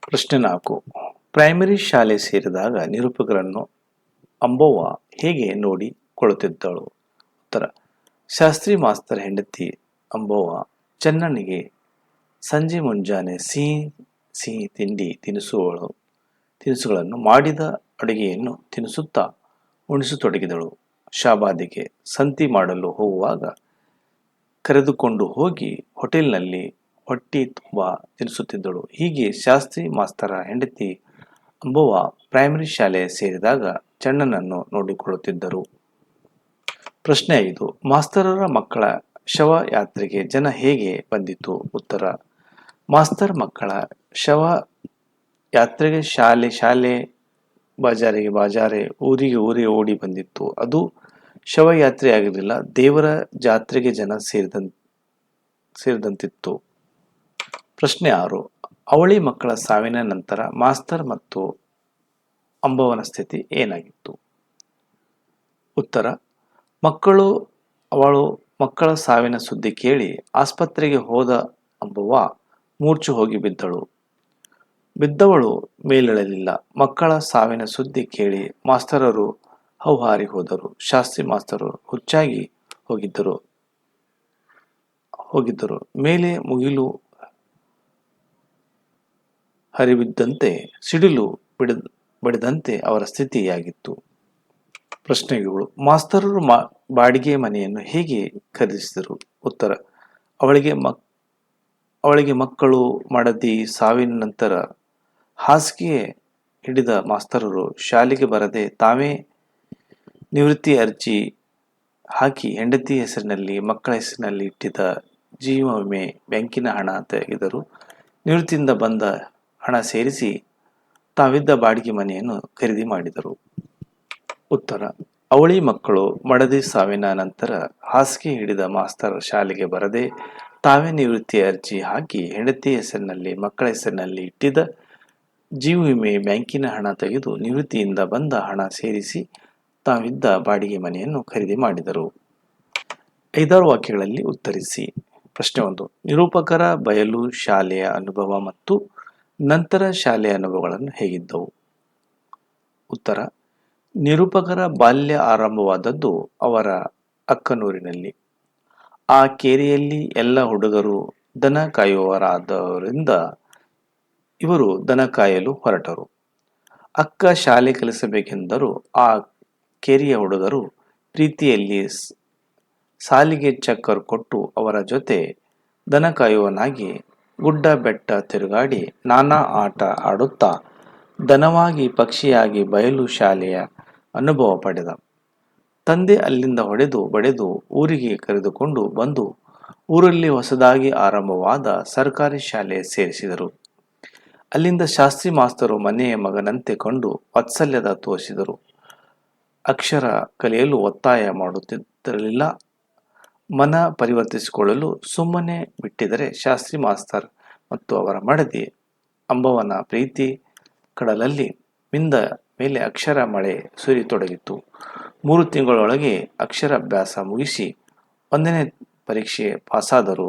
ಪ್ರಶ್ನೆ ನಾಲ್ಕು. ಪ್ರೈಮರಿ ಶಾಲೆ ಸೇರಿದಾಗ ನಿರೂಪಕರನ್ನು ಅಂಬವ್ವ ಹೇಗೆ ನೋಡಿಕೊಳ್ಳುತ್ತಿದ್ದಳು ಉತ್ತರ. ಶಾಸ್ತ್ರಿ ಮಾಸ್ತರ್ ಹೆಂಡತಿ ಅಂಬವ್ವ ಚೆನ್ನನಿಗೆ ಸಂಜೆ ಮುಂಜಾನೆ ಸಿಹಿ ಸಿಹಿ ತಿಂಡಿ ತಿನಿಸುಗಳು ತಿನಿಸುಗಳನ್ನು ಮಾಡಿದ ಅಡುಗೆಯನ್ನು ತಿನ್ನಿಸುತ್ತಾ ಉಣಿಸತೊಡಗಿದಳು. ಶಾಬಾದಿಗೆ ಸಂತಿ ಮಾಡಲು ಹೋಗುವಾಗ ಕರೆದುಕೊಂಡು ಹೋಗಿ ಹೋಟೆಲ್ನಲ್ಲಿ ಹೊಟ್ಟಿ ತುಂಬ ತಿನ್ನಿಸುತ್ತಿದ್ದಳು ಹೀಗೆ ಶಾಸ್ತ್ರಿ ಮಾಸ್ತರ ಹೆಂಡತಿ ಅಂಬುವ ಪ್ರೈಮರಿ ಶಾಲೆ ಸೇರಿದಾಗ ಚಣ್ಣನನ್ನು ನೋಡಿಕೊಳ್ಳುತ್ತಿದ್ದರು. ಪ್ರಶ್ನೆ ಐದು, ಮಾಸ್ತರರ ಮಕ್ಕಳ ಶವ ಯಾತ್ರೆಗೆ ಜನ ಹೇಗೆ ಬಂದಿತು ಉತ್ತರ, ಮಾಸ್ತರ್ ಮಕ್ಕಳ ಶವ ಯಾತ್ರೆಗೆ ಶಾಲೆ ಶಾಲೆ ಬಾಜಾರಿಗೆ, ಬಾಜಾರೆ ಊರಿಗೆ ಊರಿಗೆ ಓಡಿ ಬಂದಿತ್ತು. ಅದು ಶವಯಾತ್ರೆ ಆಗಿರಲಿಲ್ಲ. ದೇವರ ಜಾತ್ರೆಗೆ ಜನ ಸೇರಿದಂ, ಸೇರಿದಂತಿತ್ತು. ಪ್ರಶ್ನೆ ಆರು, ಅವಳಿ ಮಕ್ಕಳ ಸಾವಿನ ನಂತರ ಮಾಸ್ತರ್ ಮತ್ತು ಅಂಬವನ ಸ್ಥಿತಿ ಏನಾಗಿತ್ತು? ಉತ್ತರ, ಮಕ್ಕಳು, ಅವಳು ಮಕ್ಕಳ ಸಾವಿನ ಸುದ್ದಿ ಕೇಳಿ ಆಸ್ಪತ್ರೆಗೆ ಹೋದ ಅಂಬವ್ವ ಮೂರ್ಛು ಹೋಗಿ ಬಿದ್ದಳು. ಬಿದ್ದವಳು ಮೇಲೇಳಲಿಲ್ಲ. ಮಕ್ಕಳ ಸಾವಿನ ಸುದ್ದಿ ಕೇಳಿ ಮಾಸ್ತರರು ಹೌಹಾರಿ ಹೋದರು. ಶಾಸ್ತ್ರಿ ಮಾಸ್ತರು ಹುಚ್ಚಾಗಿ ಹೋಗಿದ್ದರು. ಹೋಗಿದ್ದರು. ಮೇಲೆ ಮುಗಿಲು ಹರಿಬಿದ್ದಂತೆ, ಸಿಡಿಲು ಬಿಡ, ಬಡಿದಂತೆ ಅವರ ಸ್ಥಿತಿಯಾಗಿತ್ತು. ಪ್ರಶ್ನೆಗಳು ಮಾಸ್ತರರು ಮಾ, ಬಾಡಿಗೆ ಮನೆಯನ್ನು ಹೇಗೆ ಖರೀದಿಸಿದರು? ಉತ್ತರ, ಅವಳಿಗೆ ಮಕ್, ಅವಳಿಗೆ ಮಕ್ಕಳು ಮಡದಿ ಸಾವಿನ ನಂತರ ಹಾಸಿಗೆ ಹಿಡಿದ ಮಾಸ್ತರರು ಶಾಲೆಗೆ ಬರದೆ ತಾವೇ ನಿವೃತ್ತಿ ಅರ್ಜಿ ಹಾಕಿ ಹೆಂಡತಿ ಹೆಸರಿನಲ್ಲಿ, ಮಕ್ಕಳ ಹೆಸರಿನಲ್ಲಿ ಇಟ್ಟಿದ್ದ ಜೀವ ವಿಮೆ ಬ್ಯಾಂಕಿನ ಹಣ ತೆಗೆದರು. ನಿವೃತ್ತಿಯಿಂದ ಬಂದ ಹಣ ಸೇರಿಸಿ ತಾವಿದ್ದ ಬಾಡಿಗೆ ಮನೆಯನ್ನು ಖರೀದಿ ಮಾಡಿದರು. ಉತ್ತರ, ಅವಳಿ ಮಕ್ಕಳು ಮಡದಿ ಸಾವಿನ ನಂತರ ಹಾಸಿಗೆ ಹಿಡಿದ ಮಾಸ್ತರ್ ಶಾಲೆಗೆ ಬರದೆ ತಾವೇ ನಿವೃತ್ತಿ ಅರ್ಜಿ ಹಾಕಿ ಹೆಂಡತಿ ಹೆಸರಿನಲ್ಲಿ, ಮಕ್ಕಳ ಹೆಸರಿನಲ್ಲಿ ಇಟ್ಟಿದ್ದ ಜೀವ ವಿಮೆ ಬ್ಯಾಂಕಿನ ಹಣ ತೆಗೆದು ನಿವೃತ್ತಿಯಿಂದ ಬಂದ ಹಣ ಸೇರಿಸಿ ತಾವಿದ್ದ ಬಾಡಿಗೆ ಮನೆಯನ್ನು ಖರೀದಿ ಮಾಡಿದರು. ಐದಾರು ವಾಕ್ಯಗಳಲ್ಲಿ ಉತ್ತರಿಸಿ. ಪ್ರಶ್ನೆ ಒಂದು, ನಿರೂಪಕರ ಬಯಲು ಶಾಲೆಯ ಅನುಭವ ಮತ್ತು ನಂತರ ಶಾಲೆಯ ಅನುಭವಗಳನ್ನು ಹೇಗಿದ್ದವು? ಉತ್ತರ, ನಿರೂಪಕರ ಬಾಲ್ಯ ಆರಂಭವಾದದ್ದು ಅವರ ಅಕ್ಕನೂರಿನಲ್ಲಿ. ಆ ಕೇರಿಯಲ್ಲಿ ಎಲ್ಲ ಹುಡುಗರು ದನ ಕಾಯುವವರಾದವರಿಂದ ಇವರು ದನ ಕಾಯಲು ಹೊರಟರು. ಅಕ್ಕ ಶಾಲೆ ಕಲಿಸಬೇಕೆಂದರೂ ಆ ಕೆರಿಯ ಹುಡುಗರು ಪ್ರೀತಿಯಲ್ಲಿ ಸಾಲಿಗೆ ಚಕ್ಕರ್ ಕೊಟ್ಟು ಅವರ ಜೊತೆ ದನ ಕಾಯುವನಾಗಿ ಗುಡ್ಡ ಬೆಟ್ಟ ತಿರುಗಾಡಿ ನಾನಾ ಆಟ ಆಡುತ್ತಾ ದನವಾಗಿ ಪಕ್ಷಿಯಾಗಿ ಬಯಲು ಶಾಲೆಯ ಅನುಭವ ಪಡೆದ. ತಂದೆ ಅಲ್ಲಿಂದ ಹೊಡೆದು ಬಡೆದು ಊರಿಗೆ ಕರೆದುಕೊಂಡು ಬಂದು ಊರಲ್ಲಿ ಹೊಸದಾಗಿ ಆರಂಭವಾದ ಸರ್ಕಾರಿ ಶಾಲೆ ಸೇರಿಸಿದರು. ಅಲ್ಲಿಂದ ಶಾಸ್ತ್ರಿ ಮಾಸ್ತರು ಮನೆಯ ಮಗನಂತೆ ಕಂಡು ವಾತ್ಸಲ್ಯದ ತೋರಿಸಿದರು. ಅಕ್ಷರ ಕಲಿಯಲು ಒತ್ತಾಯ ಮಾಡುತ್ತಿದ್ದಿರಲಿಲ್ಲ ಮನ ಪರಿವರ್ತಿಸಿಕೊಳ್ಳಲು ಸುಮ್ಮನೆ ಬಿಟ್ಟಿದರೆ ಶಾಸ್ತ್ರಿ ಮಾಸ್ತರ್ ಮತ್ತು ಅವರ ಮಡದಿ ಅಂಬವನ ಪ್ರೀತಿ ಕಡಲಲ್ಲಿ ಮಿಂದ ಮೇಲೆ ಅಕ್ಷರ ಮಳೆ ಸುರಿತೊಡಗಿತು. ಮೂರು ತಿಂಗಳೊಳಗೆ ಅಕ್ಷರಾಭ್ಯಾಸ ಮುಗಿಸಿ ಒಂದನೇ ಪರೀಕ್ಷೆ ಪಾಸಾದರು.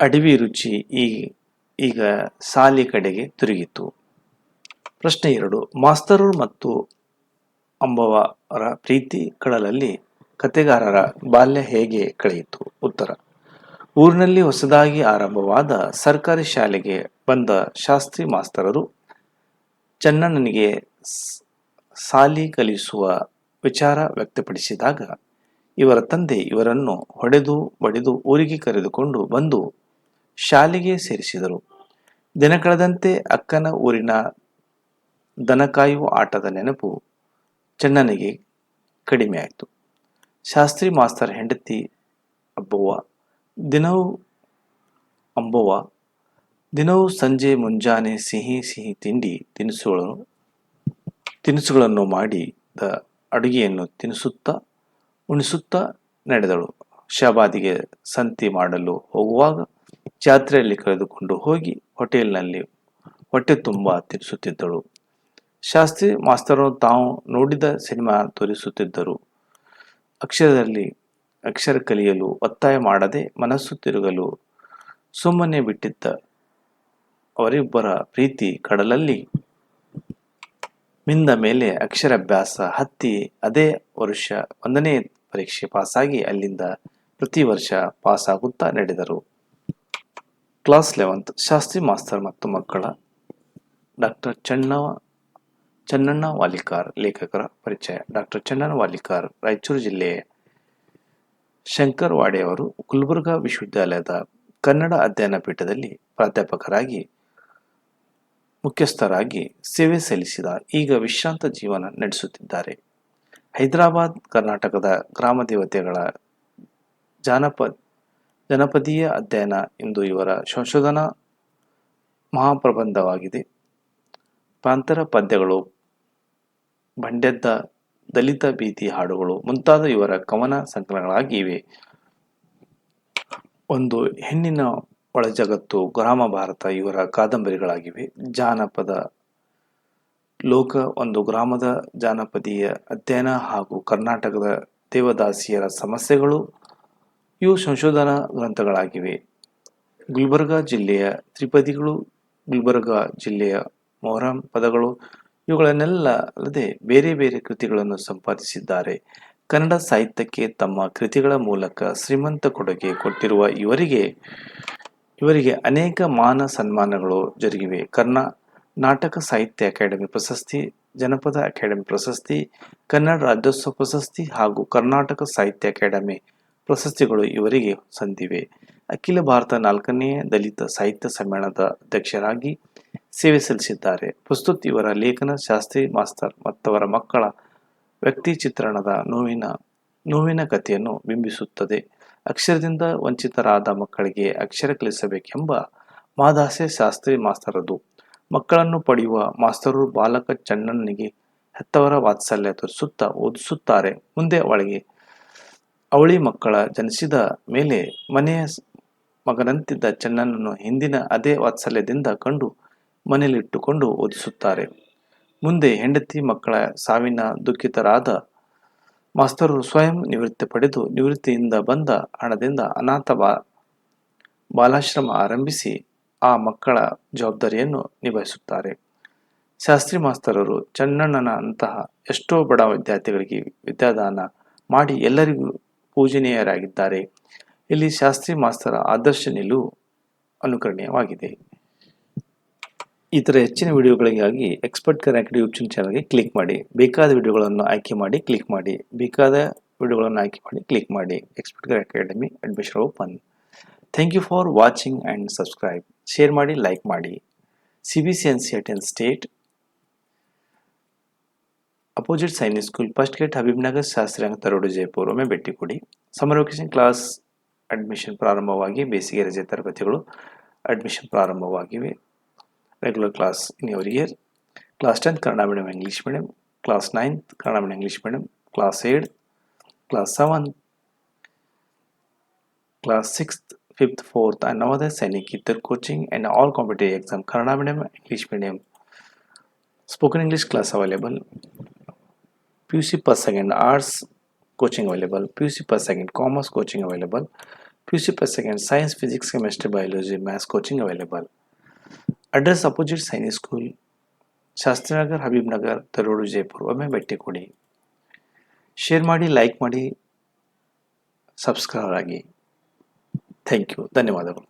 ಅಡವಿ ರುಚಿ ಈ, ಈಗ ಸಾಲಿ ಕಡೆಗೆ ತಿರುಗಿತು. ಪ್ರಶ್ನೆ ಎರಡು ಮಾಸ್ತರರು ಮತ್ತು ಅಂಬವರ ಪ್ರೀತಿ ಕಡಲಲ್ಲಿ ಕತೆಗಾರರ ಬಾಲ್ಯ ಹೇಗೆ ಕಳೆಯಿತು? ಉತ್ತರ, ಊರಿನಲ್ಲಿ ಹೊಸದಾಗಿ ಆರಂಭವಾದ ಸರ್ಕಾರಿ ಶಾಲೆಗೆ ಬಂದ ಶಾಸ್ತ್ರಿ ಮಾಸ್ತರರು ಚನ್ನಣ್ಣನಿಗೆ ಸಾಲಿ ಕಲಿಸುವ ವಿಚಾರ ವ್ಯಕ್ತಪಡಿಸಿದಾಗ, ಇವರ ತಂದೆ ಇವರನ್ನು ಹೊಡೆದು, ಬಡಿದು ಊರಿಗೆ ಕರೆದುಕೊಂಡು ಬಂದು ಶಾಲೆಗೆ ಸೇರಿಸಿದರು. ದಿನ ಕಳೆದಂತೆ ಅಕ್ಕನ ಊರಿನ ದನಕಾಯುವ ಆಟದ ನೆನಪು ಚೆನ್ನನಿಗೆ ಕಡಿಮೆಯಾಯಿತು. ಶಾಸ್ತ್ರಿ ಮಾಸ್ತರ್ ಹೆಂಡತಿ ಅಬ್ಬವ್ವ, ದಿನವೂ ಅಂಬವ್ವ, ದಿನವೂ ಸಂಜೆ ಮುಂಜಾನೆ ಸಿಹಿ ಸಿಹಿ ತಿಂಡಿ ತಿನಿಸುಗಳನ್ನು ತಿನಿಸುಗಳನ್ನು ಮಾಡಿದ ಅಡುಗೆಯನ್ನು ತಿನ್ನಿಸುತ್ತಾ ಉಣಿಸುತ್ತಾ ನಡೆದಳು. ಶಬಾದಿಗೆ ಸಂತಿ ಮಾಡಲು ಹೋಗುವಾಗ ಜಾತ್ರೆಯಲ್ಲಿ ಕರೆದುಕೊಂಡು ಹೋಗಿ ಹೋಟೆಲ್ನಲ್ಲಿ ಹೊಟ್ಟೆ ತುಂಬ ತಿನ್ನಿಸುತ್ತಿದ್ದಳು ಶಾಸ್ತ್ರಿ ಮಾಸ್ತರು ತಾವು ನೋಡಿದ ಸಿನಿಮಾ ತೋರಿಸುತ್ತಿದ್ದರು. ಅಕ್ಷರದಲ್ಲಿ ಅಕ್ಷರ ಕಲಿಯಲು ಒತ್ತಾಯ ಮಾಡದೆ ಮನಸ್ಸು ತಿರುಗಲು ಸುಮ್ಮನೆ ಬಿಟ್ಟಿದ್ದ ಅವರಿಬ್ಬರ ಪ್ರೀತಿ ಕಡಲಲ್ಲಿ ಮಿಂದ ಮೇಲೆ ಅಕ್ಷರಾಭ್ಯಾಸ ಹತ್ತಿ ಅದೇ ವರ್ಷ ಒಂದನೇ ಪರೀಕ್ಷೆ ಪಾಸಾಗಿ ಅಲ್ಲಿಂದ ಪ್ರತಿ ವರ್ಷ ಪಾಸಾಗುತ್ತಾ ನಡೆದರು. ಕ್ಲಾಸ್ ಲೆವೆಂತ್ ಶಾಸ್ತ್ರಿ ಮಾಸ್ತರ್ ಮತ್ತು ಮಕ್ಕಳ ಡಾಕ್ಟರ್ ಚೆನ್ನ ಚನ್ನಣ್ಣ ವಾಲಿಕಾರ್ ಲೇಖಕರ ಪರಿಚಯ. ಡಾಕ್ಟರ್ ಚನ್ನಣ್ಣ ವಾಲಿಕಾರ್ ರಾಯಚೂರು ಜಿಲ್ಲೆಯ ಶಂಕರವಾಡೆಯವರು ಗುಲ್ಬರ್ಗಾ ವಿಶ್ವವಿದ್ಯಾಲಯದ ಕನ್ನಡ ಅಧ್ಯಯನ ಪೀಠದಲ್ಲಿ ಪ್ರಾಧ್ಯಾಪಕರಾಗಿ ಮುಖ್ಯಸ್ಥರಾಗಿ ಸೇವೆ ಸಲ್ಲಿಸಿದ ಈಗ ವಿಶ್ರಾಂತ ಜೀವನ ನಡೆಸುತ್ತಿದ್ದಾರೆ. ಹೈದರಾಬಾದ್, ಕರ್ನಾಟಕದ ಗ್ರಾಮ ದೇವತೆಗಳ ಜಾನಪದ ಜನಪದೀಯ ಅಧ್ಯಯನ ಎಂದು ಇವರ ಸಂಶೋಧನಾ ಮಹಾಪ್ರಬಂಧವಾಗಿದೆ. ಪ್ರಾಂತರ ಪದ್ಯಗಳು, ಬಂಡೆದ್ದ ದಲಿತ ಭೀತಿ ಹಾಡುಗಳು ಮುಂತಾದ ಇವರ ಕವನ ಸಂಕಲನಗಳಾಗಿವೆ. ಒಂದು ಹೆಣ್ಣಿನ ಒಳಜಗತ್ತು ಗ್ರಾಮ ಭಾರತ ಇವರ ಕಾದಂಬರಿಗಳಾಗಿವೆ. ಜಾನಪದ ಲೋಕ ಒಂದು ಗ್ರಾಮದ ಜಾನಪದೀಯ ಅಧ್ಯಯನ ಹಾಗೂ ಕರ್ನಾಟಕದ ದೇವದಾಸಿಯರ ಸಮಸ್ಯೆಗಳು ಇವು ಸಂಶೋಧನಾ ಗ್ರಂಥಗಳಾಗಿವೆ. ಗುಲ್ಬರ್ಗ ಜಿಲ್ಲೆಯ ತ್ರಿಪದಿಗಳು, ಗುಲ್ಬರ್ಗ ಜಿಲ್ಲೆಯ ಮೊಹರಂ ಪದಗಳು ಇವುಗಳನ್ನೆಲ್ಲ ಅಲ್ಲದೆ ಬೇರೆ ಬೇರೆ ಕೃತಿಗಳನ್ನು ಸಂಪಾದಿಸಿದ್ದಾರೆ. ಕನ್ನಡ ಸಾಹಿತ್ಯಕ್ಕೆ ತಮ್ಮ ಕೃತಿಗಳ ಮೂಲಕ ಶ್ರೀಮಂತ ಕೊಡುಗೆ ಕೊಟ್ಟಿರುವ ಇವರಿಗೆ ಇವರಿಗೆ ಅನೇಕ ಮಾನ ಸನ್ಮಾನಗಳು ಜರುಗಿವೆ. ಕರ್ನ ನಾಟಕ ಸಾಹಿತ್ಯ ಅಕಾಡೆಮಿ ಪ್ರಶಸ್ತಿ, ಜನಪದ ಅಕಾಡೆಮಿ ಪ್ರಶಸ್ತಿ, ಕನ್ನಡ ರಾಜ್ಯೋತ್ಸವ ಪ್ರಶಸ್ತಿ ಹಾಗೂ ಕರ್ನಾಟಕ ಸಾಹಿತ್ಯ ಅಕಾಡೆಮಿ ಪ್ರಶಸ್ತಿಗಳು ಇವರಿಗೆ ಸಂದಿವೆ. ಅಖಿಲ ಭಾರತ ನಾಲ್ಕನೇ ದಲಿತ ಸಾಹಿತ್ಯ ಸಮ್ಮೇಳನದ ಅಧ್ಯಕ್ಷರಾಗಿ ಸೇವೆ ಸಲ್ಲಿಸಿದ್ದಾರೆ. ಪ್ರಸ್ತುತ ಇವರ ಲೇಖನ, ಶಾಸ್ತ್ರಿ, ಮಾಸ್ತರ್ ಮತ್ತವರ ಮಕ್ಕಳ ವ್ಯಕ್ತಿ ಚಿತ್ರಣದ ನೋವಿನ ನೋವಿನ ಕಥೆಯನ್ನು ಬಿಂಬಿಸುತ್ತದೆ. ಅಕ್ಷರದಿಂದ ವಂಚಿತರಾದ ಮಕ್ಕಳಿಗೆ ಅಕ್ಷರ ಕಲಿಸಬೇಕೆಂಬ ಮಾದಾಸೆ ಶಾಸ್ತ್ರಿ ಮಾಸ್ತರದು. ಮಕ್ಕಳನ್ನು ಪಡೆಯುವ ಮಾಸ್ತರು ಬಾಲಕ ಚಣ್ಣನಿಗೆ ಹೆತ್ತವರ ವಾತ್ಸಲ್ಯ ತೋರಿಸುತ್ತಾ, ಓದಿಸುತ್ತಾರೆ. ಮುಂದೆ ಅವಳಿಗೆ ಅವಳಿ ಮಕ್ಕಳ ಜನಿಸಿದ ಮೇಲೆ ಮನೆಯ ಮಗನಂತಿದ್ದ ಚೆನ್ನನನ್ನು ಹಿಂದಿನ ಅದೇ ವಾತ್ಸಲ್ಯದಿಂದ ಕಂಡು ಮನೆಯಲ್ಲಿಟ್ಟುಕೊಂಡು ಓದಿಸುತ್ತಾರೆ. ಮುಂದೆ ಹೆಂಡತಿ ಮಕ್ಕಳ ಸಾವಿನ ದುಃಖಿತರಾದ ಮಾಸ್ತರು ಸ್ವಯಂ ನಿವೃತ್ತಿ ಪಡೆದು ನಿವೃತ್ತಿಯಿಂದ ಬಂದ ಹಣದಿಂದ ಅನಾಥ ಬಾ ಬಾಲಾಶ್ರಮ ಆರಂಭಿಸಿ ಆ ಮಕ್ಕಳ ಜವಾಬ್ದಾರಿಯನ್ನು ನಿಭಾಯಿಸುತ್ತಾರೆ. ಶಾಸ್ತ್ರಿ ಮಾಸ್ತರರು ಚನ್ನಣ್ಣನ ಅಂತಹ ಎಷ್ಟೋ ಬಡ ವಿದ್ಯಾರ್ಥಿಗಳಿಗೆ ವಿದ್ಯಾದಾನ ಮಾಡಿ ಎಲ್ಲರಿಗೂ ಪೂಜನೀಯರಾಗಿದ್ದಾರೆ. ಇಲ್ಲಿ ಶಾಸ್ತ್ರಿ ಮಾಸ್ತರ ಆದರ್ಶ ನಿಲು ಅನುಕರಣೀಯವಾಗಿದೆ. ಥರ ಹೆಚ್ಚಿನ ವಿಡಿಯೋಗಳಿಗಾಗಿ ಎಕ್ಸ್ಪರ್ಟ್ ಅಕಾಡೆಮಿ ಯೂಟ್ಯೂಬ್ ಚಾನಲ್ಗೆ ಕ್ಲಿಕ್ ಮಾಡಿ. ಬೇಕಾದ ವಿಡಿಯೋಗಳನ್ನು ಆಯ್ಕೆ ಮಾಡಿ ಕ್ಲಿಕ್ ಮಾಡಿ. ಬೇಕಾದ ವಿಡಿಯೋಗಳನ್ನು ಆಯ್ಕೆ ಮಾಡಿ ಕ್ಲಿಕ್ ಮಾಡಿ. Expert career academy admission open thank you for watching and subscribe share ಮಾಡಿ ಲೈಕ್ ಮಾಡಿ. C B C N C ಎಟ್ N state Opposite Sainik school first gate Habibnagar Shastri ಅಂಗ ತರೋಡು ಜೈಪುರ್ ಒಮ್ಮೆ ಭೇಟಿ ಕೊಡಿ ಸಮರ್ ವೆಕೇಶನ್ ಕ್ಲಾಸ್ ಅಡ್ಮಿಷನ್ ಪ್ರಾರಂಭವಾಗಿ ಬೇಸಿಗೆ ರಜೆ ತರಗತಿಗಳು admission ಪ್ರಾರಂಭವಾಗಿವೆ regular class in your year class tenth Kannada medium English medium class ninth Kannada medium English medium class eight class seven class sixth fifth fourth and Navodaya Sainik Itar coaching and all competitive exam Kannada medium, English medium. Spoken English class available. PUC per second arts coaching available. PUC per second commerce coaching available. PUC per second science, physics, chemistry, biology, maths coaching available. Address opposite Sainik School, ಶಾಸ್ತ್ರಿನಗರ್ Habib Nagar ತರೋಡು ಜೈಪುರ್ ಒಮ್ಮೆ ಭೇಟಿ ಕೊಡಿ ಶೇರ್ ಮಾಡಿ ಲೈಕ್ ಮಾಡಿ ಸಬ್ಸ್ಕ್ರೈಬ್ ಆಗಿ ಥ್ಯಾಂಕ್ ಯು ಧನ್ಯವಾದಗಳು